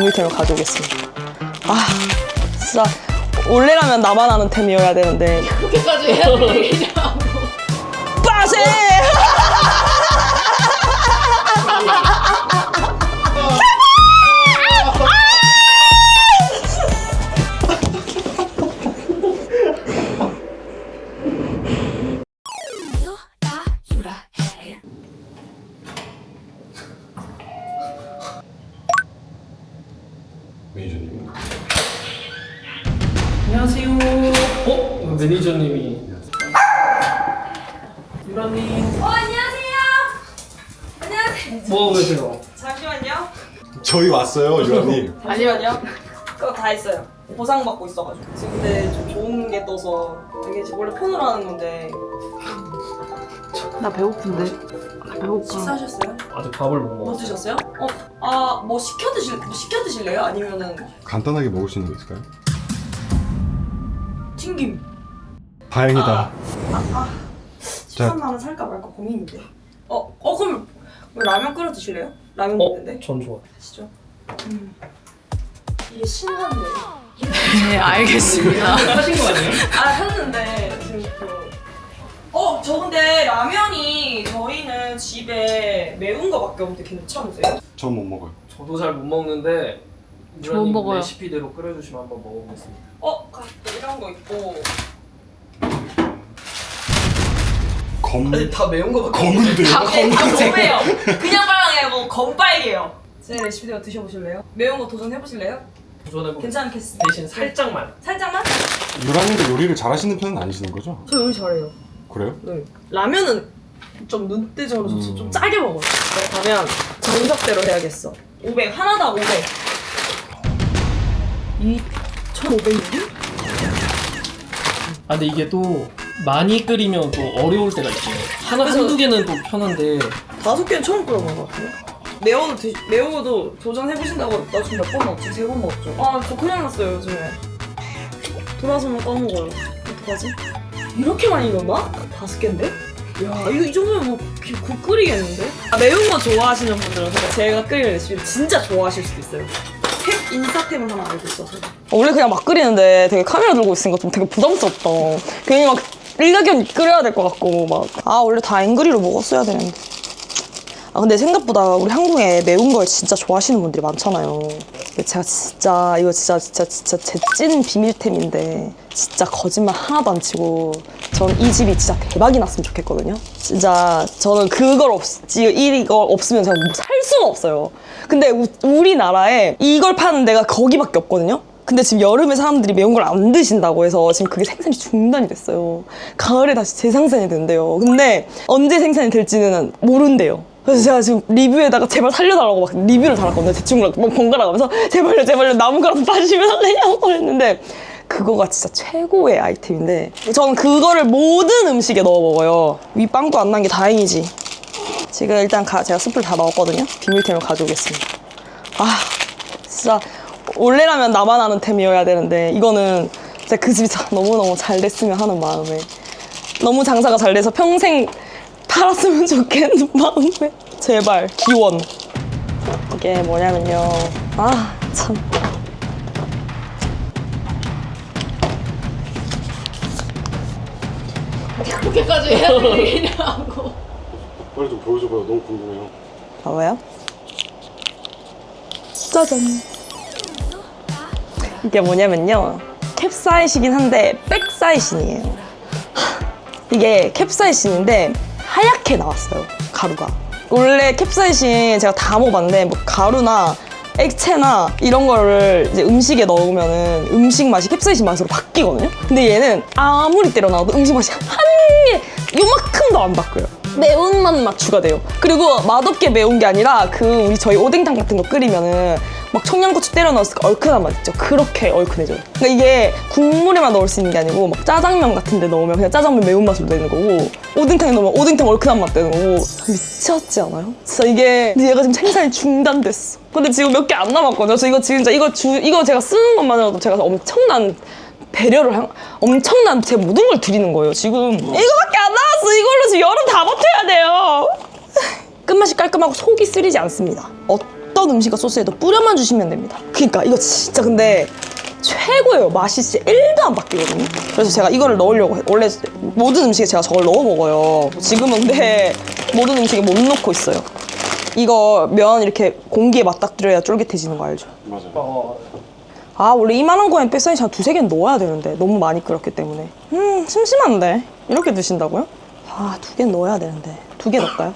비밀템을 가져오겠습니다. 아, 진짜 원래라면 나만 아는 템이어야 되는데 그렇게까지 해야 되냐? 빠세! 뭐 하고 계세요? 잠시만요. 저희 왔어요, 유라님. 잠시만요. 그거 다 했어요. 보상 받고 있어가지고. 지금 근데 좀 좋은 게 떠서 이게 지금 원래 폰으로 하는 건데 나 배고픈데. 나 배고파. 식사하셨어요? 아직 밥을 못 뭐 먹었어요. 드셨어요? 어, 아, 뭐 시켜 드실, 뭐 시켜 드실래요? 아니면은 간단하게 먹을 수 있는 거 있을까요? 튀김. 다행이다. 시간 하나 살까 말까 고민인데. 어, 어 그럼 라면 끓여 드실래요? 라면 어? 먹는데. 전 좋아. 아시죠? 음. 이게 신한데. 네 알겠습니다. 하신 거 아니에요? 아 했는데 지금 그. 어, 저 근데 라면이 저희는 집에 매운 거밖에 없는데 괜찮으세요? 전 못 먹어요. 저도 잘 못 먹는데 저못 유라님 먹어요. 레시피대로 끓여주시면 한번 먹어보겠습니다. 어, 가- 이런 거 있고. 검 아니 다 매운 거밖에 검은데요? 다 검해요. 그냥 빨간 게 아니고 검빨개요. 제 레시피대로 드셔보실래요? 매운 거 도전해보실래요? 도전해보겠습니다. 괜찮겠습니다. 대신 살짝만. 살짝만? 유라님도 요리를 잘하시는 편은 아니시는 거죠? 저 요리 잘해요. 그래요? 네. 라면은 좀 눈대중으로 음. 좀, 좀 짜게 먹어요. 그러면 정석대로 해야겠어. 500 하나당 500. 이 1,500ml? 아 근데 이게 또 많이 끓이면 또 어려울 때가 있어요. 하나 그래서- 한두 개는 또 편한데 다섯 개는 처음 끓여본 것 같아요. 매워도 드, 매워도 도전해보신다고 나 지금 몇 번 먹지? 세 번 먹죠. 아, 저 큰일 났어요, 요즘에. 돌아서면 까먹어요. 어떡하지? 이렇게 많이 넣나? 다섯 개인데? 야, 이거 이 정도면 뭐, 기- 국 끓이겠는데? 아, 매운 거 좋아하시는 분들은 제가- 제가 끓이는 레시피를 진짜 좋아하실 수도 있어요. 탭, 인싸템을 하나 알고 있어서. 원래 그냥 막 끓이는데 되게 카메라 들고 있으니까 좀 되게 부담스럽다. 괜히 막 일가견 끓여야 될 것 같고, 막. 아, 원래 다 앵그리로 먹었어야 되는데. 아 근데 생각보다 우리 한국에 매운 걸 진짜 좋아하시는 분들이 많잖아요. 제가 진짜 이거 진짜 진짜 진짜 제 찐 비밀템인데 진짜 거짓말 하나도 안 치고 저는 이 집이 진짜 대박이 났으면 좋겠거든요. 진짜 저는 그걸 없지 이거 없으면 제가 뭐 살 수가 없어요. 근데 우, 우리나라에 이걸 파는 데가 거기밖에 없거든요. 근데 지금 여름에 사람들이 매운 걸 안 드신다고 해서 지금 그게 생산이 중단이 됐어요. 가을에 다시 재생산이 된대요. 근데 언제 생산이 될지는 모른대요. 그래서 제가 지금 리뷰에다가 제발 살려달라고 막 리뷰를 달았거든요. 대충 막 번갈아 가면서 제발요, 제발요, 거라도 봐주시면 안 되냐고 했는데 그거가 진짜 최고의 아이템인데 저는 그거를 모든 음식에 넣어 먹어요. 윗빵도 안 난 게 다행이지. 지금 일단 가- 제가 숯불 다 넣었거든요. 비밀템을 가져오겠습니다. 아, 진짜 원래라면 나만 아는 템이어야 되는데 이거는 진짜 그 집이 참 너무너무 잘 됐으면 하는 마음에 너무 장사가 잘 돼서 평생 팔았으면 좋겠는 마음에 제발 기원 이게 뭐냐면요 아참 그렇게까지 해야 되냐고. 빨리 좀 보여줘봐요. 너무 궁금해요. 봐봐요 짜잔 이게 뭐냐면요. 캡사이신이긴 한데 백사이신이에요. 하, 이게 캡사이신인데 하얗게 나왔어요 가루가. 원래 캡사이신 제가 다 먹어봤는데 뭐 가루나 액체나 이런 거를 이제 음식에 넣으면은 음식 맛이 캡사이신 맛으로 바뀌거든요. 근데 얘는 아무리 때려 넣어도 음식 맛이 한개 요만큼도 안 바뀌어요. 매운맛 막 추가돼요. 그리고 맛없게 매운 게 아니라 그 우리 저희 오뎅탕 같은 거 끓이면은 막 청양고추 때려 넣었을 때 얼큰한 맛 있죠? 그렇게 얼큰해져요. 그러니까 이게 국물에만 넣을 수 있는 게 아니고 막 짜장면 같은 데 넣으면 그냥 짜장면 매운맛으로 되는 거고 오뎅탕에 넣으면 오뎅탕 얼큰한 맛 되는 거고. 미쳤지 않아요? 진짜 이게 근데 얘가 지금 생산이 중단됐어. 근데 지금 몇 개 안 남았거든요. 저 이거 진짜 이거 주 이거 제가 쓰는 것만으로도 제가 엄청난 배려를 한, 엄청난 제 모든 걸 드리는 거예요. 지금 이거밖에 안 남았어. 이걸로 지금 여름 다 버텨야 돼요. 끝맛이 깔끔하고 속이 쓰리지 않습니다. 어떤 어떤 음식과 소스에도 뿌려만 주시면 됩니다. 그러니까 이거 진짜 근데 최고예요. 맛이 진짜 1도 안 바뀌거든요. 그래서 제가 이거를 넣으려고 해. 원래 모든 음식에 제가 저걸 넣어 먹어요. 지금은 근데 모든 음식에 못 넣고 있어요. 이거 면 이렇게 공기에 맞닥뜨려야 쫄깃해지는 거 알죠? 맞아요. 어, 아 원래 이만한 거엔 뱃사이즈 한 두세 개는 넣어야 되는데 너무 많이 끓였기 때문에 음 심심한데 이렇게 드신다고요? 아 두 개는 넣어야 되는데 두 개 넣을까요?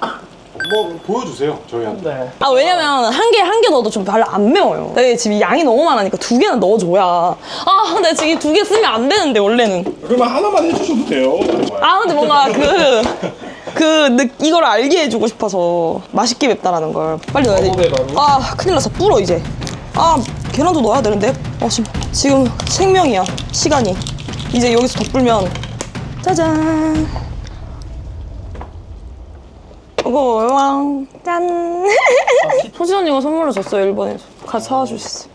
뭐 보여주세요 저희한테. 네. 아 왜냐면 한 개 한 개 넣어도 좀 별로 안 매워요 내 지금 양이 너무 많으니까 두 개는 넣어줘야 아 근데 지금 두 개 쓰면 안 되는데 원래는 그러면 하나만 해주셔도 돼요. 아 근데 뭔가 그그 이걸 알게 해주고 싶어서 맛있게 맵다라는 걸 빨리 넣어야 돼. 아 큰일 났어 불어 이제. 아 계란도 넣어야 되는데. 어 지금 지금 생명이야 시간이. 이제 여기서 더 불면 짜잔. 이거 왕 짠. 소진 언니가 선물로 줬어요 일본에서. 같이 사와 주셨어.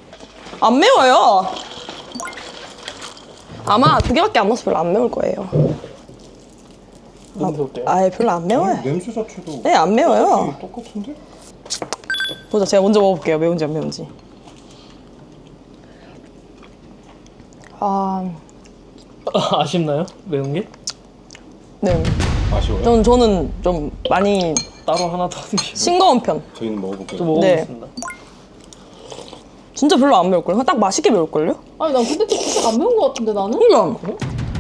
안 매워요. 아마 두 개밖에 안 넣어서 별로 안 매울 거예요. 냄새 어때요? 아예 별로 안 매워요. 냄새 자체도 네, 안 매워요. 똑같은데? 보자, 제가 먼저 먹어볼게요. 매운지 안 매운지. 아, 아, 아쉽나요? 매운 게? 네. 아쉬워요? 저는, 저는 좀 많이 따로 하나 더 드시면 싱거운 편. 저희는 먹어볼게요. 또 먹어보겠습니다. 진짜 진짜 별로 안 매울걸요? 딱 맛있게 매울걸요? 아니 난 근데 또 그렇게 안 매운 거 같은데 나는? 그러니까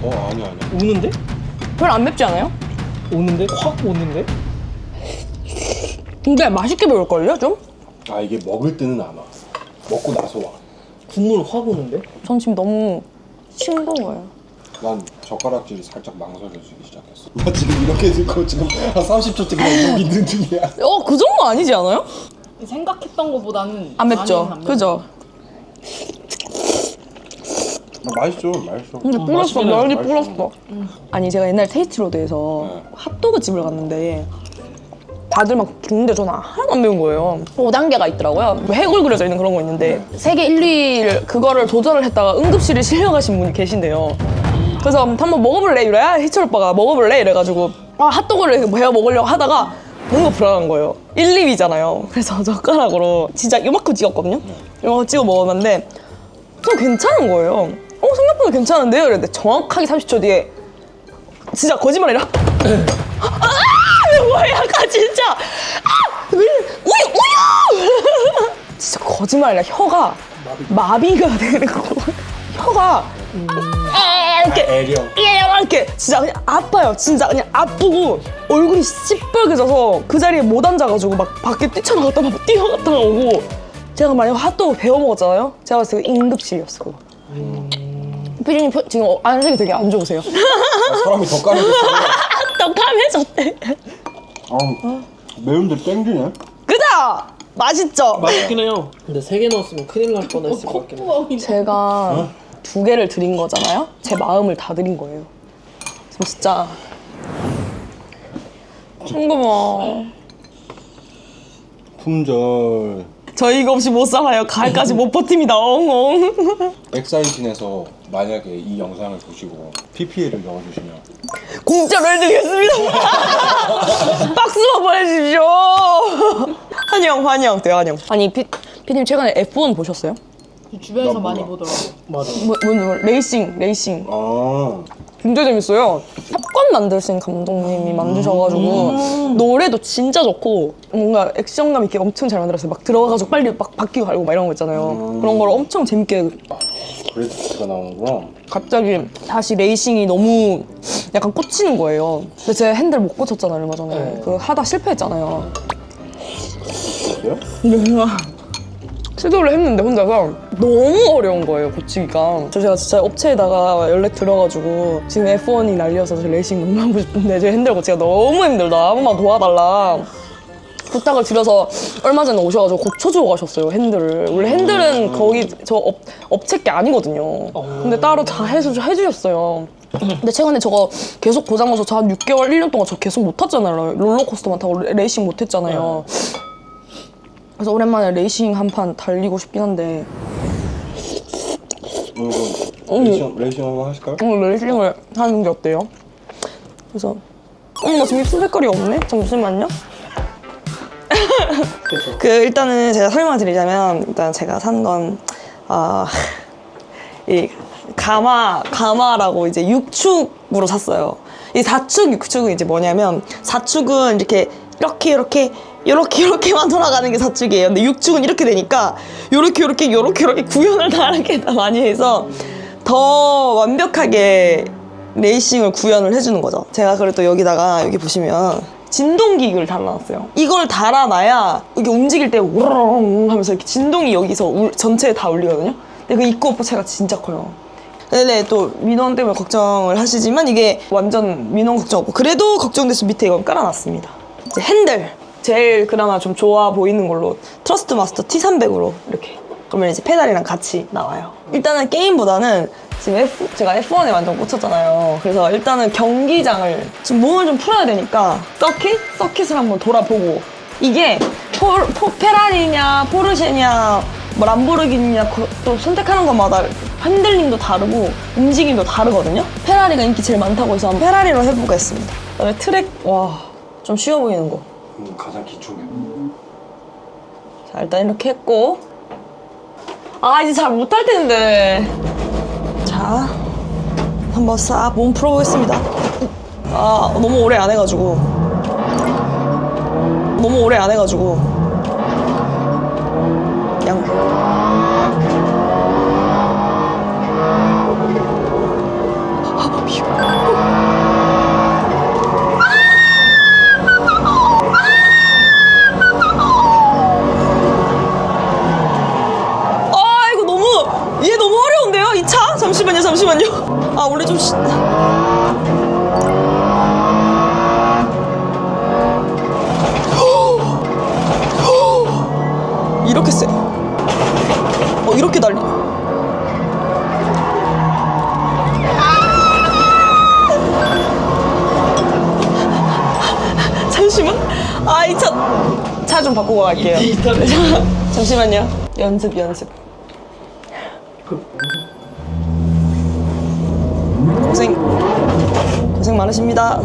어 아니야 아니야. 오는데? 별로 안 맵지 않아요? 오는데? 확 오는데? 근데 맛있게 매울걸요, 좀? 아 이게 먹을 때는 안 와. 먹고 나서 와. 국물 확 오는데? 전 지금 너무 싱거워요. 난 젓가락질이 살짝 망설여지기 시작했어. 나 지금 이렇게 들고 지금 한 30초째 그냥 이러고 있는 중이야. 어, 그 정도 아니지 않아요? 생각했던 거보다는 안 맵죠? 많이는 안 그죠? 아, 맛있죠, 맛있어. 근데 음, 불었어, 맛있긴 해요. 면이. 불었어. 아니 제가 옛날 테이스트로드에서 네. 핫도그 집을 갔는데 다들 막 죽는데 저는 하나도 안 매운 거예요. 5단계가 있더라고요. 뭐 해골 그려져 있는 그런 거 있는데 세계 1, 2를 그거를 도전을 했다가 응급실에 실려가신 분이 계신데요. 그래서 한번 먹어볼래 이래야 희철 오빠가 먹어볼래 이래가지고 아 핫도그를 배워 먹으려고 하다가 뭔가 불안한 거예요. 1, 2위잖아요. 그래서 젓가락으로 진짜 요만큼 찍었거든요. 요만큼 찍어 먹었는데 좀 괜찮은 거예요. 어 생각보다 괜찮은데요? 이랬는데 정확하게 30초 뒤에 진짜 거짓말 아니라 아 뭐야 약간 진짜 아 왜, 우유 우유 진짜 거짓말 아니라 혀가 마비가 되는 거 혀가 에 이렇게 애령. 예, 이렇게 진짜 그냥 아파요. 진짜 그냥 아프고 얼굴이 시뻘개져서 그 자리에 못 앉아가지고 막 밖에 뛰쳐나갔다 막 뛰어갔다 오고 제가 만약 핫도그 배워 먹었잖아요. 제가 봤을 때 응급실이었어. 그거. 피디님 표- 지금 어, 안색이 되게 안 좋으세요. 아, 사람이 더 까매졌어. 또 까매졌대. 아, 매운데 땡기네. 그죠? 맛있죠? 맛있긴 해요. 근데 세 개 넣었으면 큰일 날 뻔했을 것 같긴 해. 제가 두 개를 드린 거잖아요. 제 마음을 다 드린 거예요. 지금 진짜 궁금해. 품절. 저 이거 없이 못 살아요. 가을까지 못 버팁니다. 엉엉. 엑사이틴에서 만약에 이 영상을 보시고 PPL을 넣어주시면 공짜로 해드리겠습니다. 박스만 보내주십시오. 환영, 환영. 네, 환영. 아니, 피, 피님 최근에 F1 보셨어요? 주변에서 나 많이. 보더라고. 맞아. 뭐, 뭐, 뭐, 레이싱, 레이싱. 아 굉장히 재밌어요. 탑건 만드신 감독님이 만드셔가지고 노래도 진짜 좋고 뭔가 액션감 있게 엄청 잘 만들었어요. 막 들어가가지고 빨리 막 바뀌고 가고 막 이런 거 있잖아요. 그런 걸 엄청 재밌게 그래디트가 나오는구나. 갑자기 다시 레이싱이 너무 약간 꽂히는 거예요. 근데 제가 핸들 못 고쳤잖아요 얼마 전에. 네. 그 하다 실패했잖아요. 어때요? 시도를 했는데 혼자서 너무 어려운 거예요 고치기가. 저 제가 진짜 업체에다가 연락 들어가지고 지금 F1이 날려서 저 레이싱 너무 하고 싶은데 제 핸들 고치기가 너무 힘들다. 한 번만 도와달라. 부탁을 드려서 얼마 전에 오셔가지고 고쳐주고 가셨어요 핸들을. 원래 핸들은 거기 저 업, 업체 게 아니거든요. 근데 따로 다 해서 해주셨어요. 근데 최근에 저거 계속 고장나서 저 한 6개월, 1년 동안 저 계속 못 탔잖아요. 롤러코스터만 타고 레- 레이싱 못 했잖아요. 그래서 오랜만에 레이싱 한 판 달리고 싶긴 한데 오늘 그럼 레이싱, 레이싱 한번 하실까요? 오늘 레이싱을 하는 게 어때요? 그래서 어머 나 지금 입술 색깔이 없네? 잠시만요. 그 일단은 제가 설명을 드리자면 일단 제가 산건 아, 이 가마 가마라고 이제 6축으로 샀어요. 이 4축 6축은 이제 뭐냐면 4축은 이렇게 이렇게 이렇게 이렇게 이렇게만 돌아가는 게 4축이에요. 근데 6축은 이렇게 되니까 이렇게 이렇게 이렇게 이렇게 구현을 다르게 다 많이 해서 더 완벽하게 레이싱을 구현을 해주는 거죠. 제가 그래도 여기다가 여기 보시면 진동기기를 달아놨어요. 이걸 달아놔야 이게 움직일 때 우르릉 하면서 이렇게 진동이 여기서 울- 전체에 다 울리거든요. 근데 그 입구 오프체가 진짜 커요. 네네 또 민원 때문에 걱정을 하시지만 이게 완전 민원 걱정 없고 그래도 걱정돼서 밑에 이건 깔아놨습니다. 이제 핸들 제일 그나마 좀 좋아 보이는 걸로 트러스트 마스터 T300으로 이렇게 그러면 이제 페달이랑 같이 나와요. 일단은 게임보다는 지금 F, 제가 F1에 완전 꽂혔잖아요. 그래서 일단은 경기장을 지금 몸을 좀 풀어야 되니까 서킷? 서킷을 한번 돌아보고 이게 포, 포- 페라리냐 포르쉐냐 뭐 람보르기니냐 그- 또 선택하는 것마다 핸들링도 다르고 움직임도 다르거든요. 페라리가 인기 제일 많다고 해서 페라리로 해보겠습니다. 그다음에 트랙 와 좀 쉬워 보이는 거. 음, 가장 기초네. 자 일단 이렇게 했고. 아 이제 잘 못할 텐데. 자 한번 싹 몸 풀어보겠습니다. 아 너무 오래 안 해가지고. 너무 오래 안 해가지고 좀 바꾸고 갈게요. 잠시만요. 연습 연습. 고생 고생 많으십니다.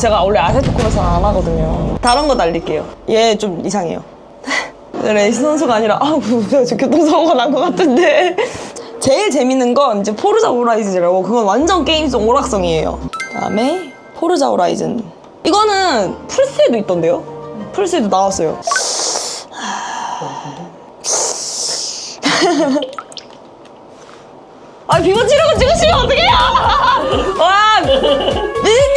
제가 원래 아세토 코너서 안 하거든요. 다른 거 날릴게요. 얘 좀 이상해요. 레이스 선수가 아니라 아 무슨 저 교통사고가 난 것 같은데. 제일 재밌는 건 이제 포르자 호라이즌이라고 그건 완전 게임성 오락성이에요. 그다음에 포르자 호라이즌. 이거는 플스에도 있던데요? 플스에도 나왔어요. 아 비번 치르고 찍으시면 어떡해요? 와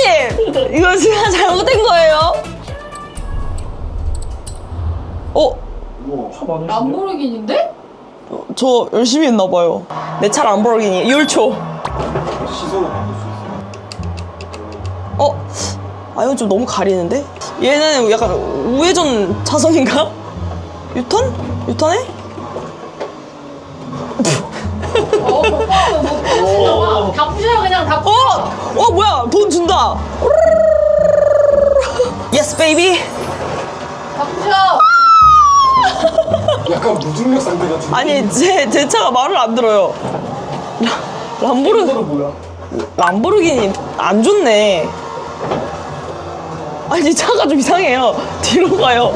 미진님 이거 제가 잘못된 거예요 어? 람보르기니인데? 저 열심히 했나 봐요. 내. 시선을 바꿀 수 있어. 어? 아 이건 좀 너무 가리는데? 얘는 약간 우회전 차선인가? 유턴? 유턴해? 어, 오빠 뭐 부셔. 다 부셔요 그냥 다 부셔. 어! 어 뭐야 돈 준다. 예스 베이비. 다 부셔. 약간 무중력 상대 같은. 아니 제, 제 차가 말을 안 들어요. 라, 람보르 뭐야? 람보르기니 안 좋네. 아니 차가 좀 이상해요. 뒤로 가요.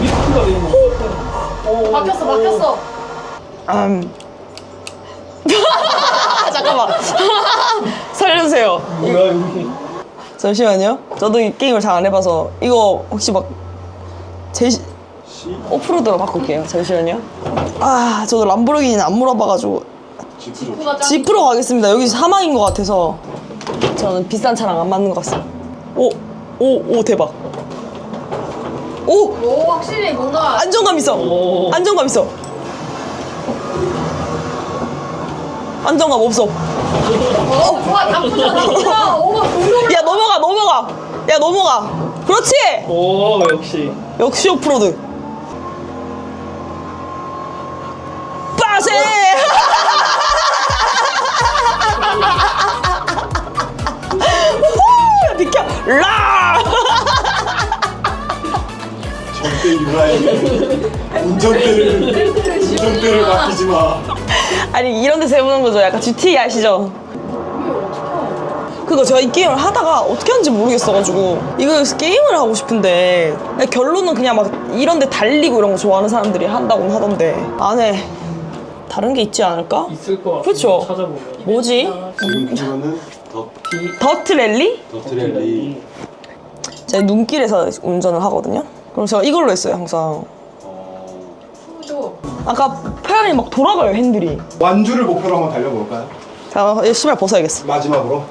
리프트가 돼 있는 거. 바뀌었어 바뀌었어. 음. 잠깐만. 살려주세요. 뭐야 여기? 잠시만요. 저도 이 게임을 잘 안 해봐서 이거 혹시 막 제시 시 오프로드로 바꿀게요. 잠시만요. 아, 저도 람보르기니는 안 물어봐가지고 지프로. 지프로 가겠습니다. 여기 사망인 것 같아서 저는 비싼 차랑 안 맞는 것 같습니다. 오, 오, 오 대박. 오 오 확실히 뭔가 안정감 있어. 오. 안정감 있어. 안정감 없어. 어 좋아 나쁘잖아 나쁘잖아 오가 공룡을 야 넘어가 넘어가. 야 넘어가. 그렇지. 오 역시. 역시 오프로드. 빠세. 야, 비켜. 라. 절대 유라에게 운전대를 운전대를 맡기지 마. 아니 이런 데서 해보는 거죠. 약간 GTA 아시죠? 그거 제가 이 게임을 하다가 어떻게 하는지 모르겠어가지고 이거 게임을 하고 싶은데 결론은 그냥 막 이런 데 달리고 이런 거 좋아하는 사람들이 한다고 하던데 안에 다른 게 있지 않을까? 있을 것 같아. 그쵸. 찾아보면. 뭐지? 지금 키로는 더 더트 랠리? 더트랠리. 제가 눈길에서 운전을 하거든요. 그럼 제가 이걸로 했어요 항상. 어, 아까 페라리 막 돌아가요 핸들이. 완주를 목표로 한번 달려볼까요? 자 이제 신발 벗어야겠어. 마지막으로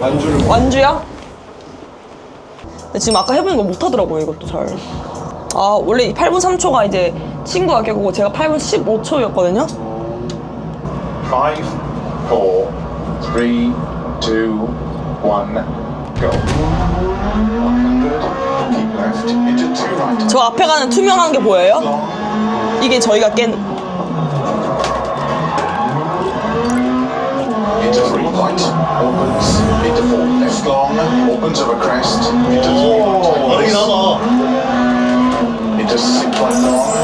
완주를 목- 완주야? 근데 지금 아까 해보니까 못하더라고요 이것도 잘. 아 원래 8분 3초가 이제 친구가 깨고 제가 8분 15초였거든요. Five, four, three, two, one, go. 100. Keep left into two right. 저 앞에 가는 투명한 게 보여요? 이게 저희가 깬 Into three right. Opens. Into four left long. Opens over crest. Into three right. tightens. Into six right long.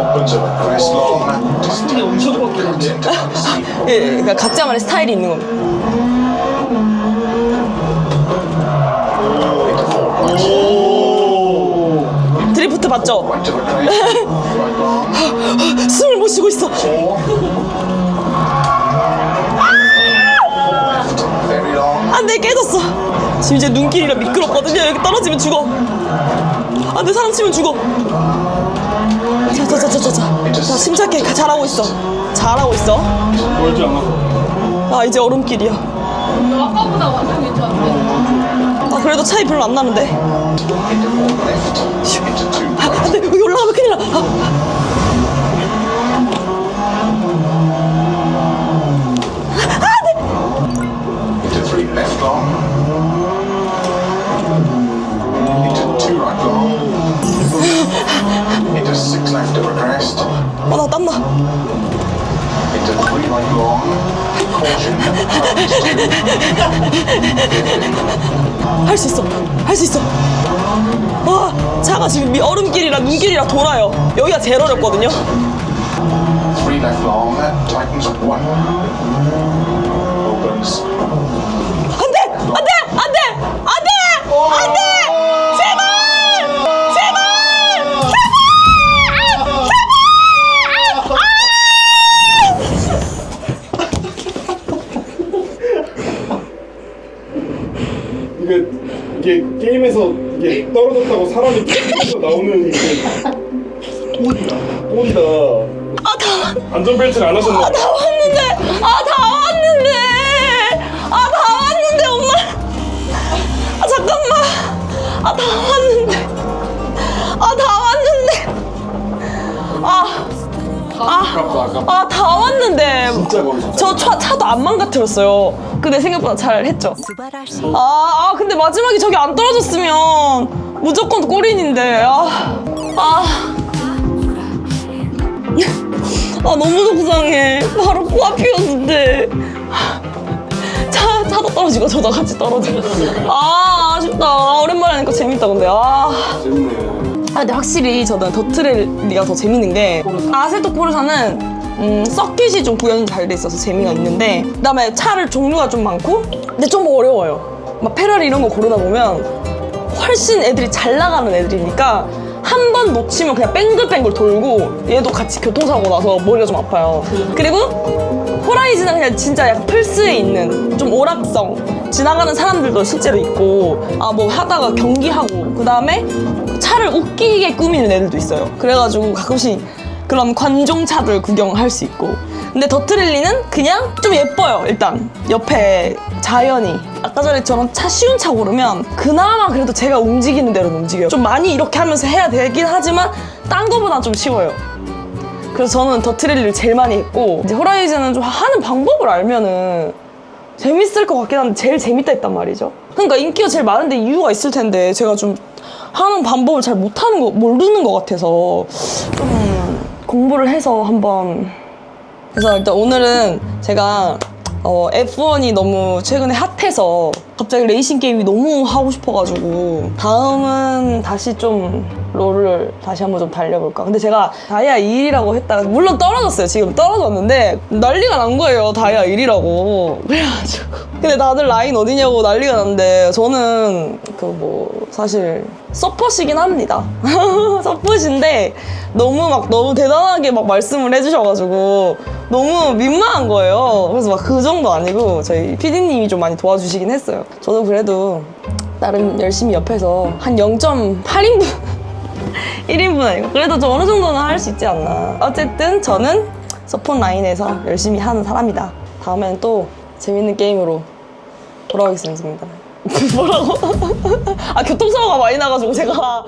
Opens over crest long. Just 이게 엄청 바뀌는데. into unseen. 예, 그러니까 각자만의 스타일이 있는 겁니다. 드리프트 봤죠? 숨을 못 쉬고 있어. 안돼 깨졌어. 지금 이제 눈길이라 미끄럽거든요. 여기 떨어지면 죽어. 안돼 사람 치면 죽어. 자자자자자. 자 침착해. 가- 잘하고 있어. 잘하고 있어. 멀지 않아. 아 이제 얼음길이야. 아까보다 완전 괜찮은데 아 그래도 차이 별로 안 나는데. 여기가 제일 어렵거든요. Three left long. Tightens one. Opens. 안 돼 안 돼 안 돼 안 돼 안돼 제발 제발 이게 이게 게임에서 이게 떨어졌다고 사람이 게임에서 나오는 이게 꼴이다. 꼴이다. 아다 안전벨트를 안 하셨나? 다 왔는데 아 다 왔는데 아 다 왔는데 엄마 아 잠깐만 아 다 왔는데 아 다 왔는데 아깝다 아깝다. 아다 왔는데 진짜 거기서. 저 차, 차도 안 망가뜨렸어요. 근데 생각보다 잘 했죠. 아, 아, 근데 마지막에 저기 안 떨어졌으면 무조건 골인인데. 아, 아. 아, 너무 속상해. 바로 코앞이었는데. 차, 차도 떨어지고 저도 같이 떨어지고. 아, 아쉽다. 아, 오랜만에 하니까 재밌다, 근데. 아. 재밌네. 아, 근데 확실히 저는 더트랠리가 더 재밌는 게 아세토 코르사는 음, 서킷이 좀 구현이 잘 돼 있어서 재미가 있는데 그다음에 차를 종류가 좀 많고 근데 좀 어려워요. 막 페라리 이런 거 고르다 보면 훨씬 애들이 잘 나가는 애들이니까 한 번 놓치면 그냥 뺑글뺑글 돌고 얘도 같이 교통사고 나서 머리가 좀 아파요. 그리고 호라이즌은 그냥 진짜 약간 플스에 있는 좀 오락성 지나가는 사람들도 실제로 있고 아 뭐 하다가 경기하고 그 다음에 차를 웃기게 꾸미는 애들도 있어요. 그래가지고 가끔씩 그런 관종차들 구경할 수 있고. 근데 더트릴리는 그냥 좀 예뻐요 일단. 옆에 자연이. 아까 전에 저런 차 쉬운 차 고르면 그나마 그래도 제가 움직이는 대로 움직여요. 좀 많이 이렇게 하면서 해야 되긴 하지만 딴 거보다 좀 쉬워요. 그래서 저는 더트릴리를 제일 많이 했고 이제 호라이즌은 좀 하는 방법을 알면은 재밌을 것 같긴 한데 제일 재밌다 했단 말이죠. 그러니까 인기가 제일 많은데 이유가 있을 텐데 제가 좀 하는 방법을 잘 못하는 거 모르는 것 같아서. 좀 공부를 해서 한번. 그래서 일단 오늘은 제가 어, F1이 너무 최근에 핫해서 갑자기 레이싱 게임이 너무 하고 싶어가지고 다음은 다시 좀 롤을 다시 한번 좀 달려볼까. 근데 제가 다이아 1이라고 했다가 물론 떨어졌어요. 지금 떨어졌는데 난리가 난 거예요. 다이아 1이라고. 그래가지고 근데 다들 라인 어디냐고 난리가 났는데 저는 그 뭐 사실 서폿이긴 합니다. 서폿인데 너무 막 너무 대단하게 막 말씀을 해주셔가지고 너무 민망한 거예요. 그래서 막 그 정도 아니고 저희 PD님이 좀 많이 도와주시긴 했어요. 저도 그래도 나름 열심히 옆에서 한 0.8인분 1인분 아니고 그래도 좀 어느 정도는 할 수 있지 않나. 어쨌든 저는 서폿 라인에서 열심히 하는 사람이다. 다음에는 또 재밌는 게임으로 돌아오겠습니다. 뭐라고? 아 교통사고가 많이 나가지고 제가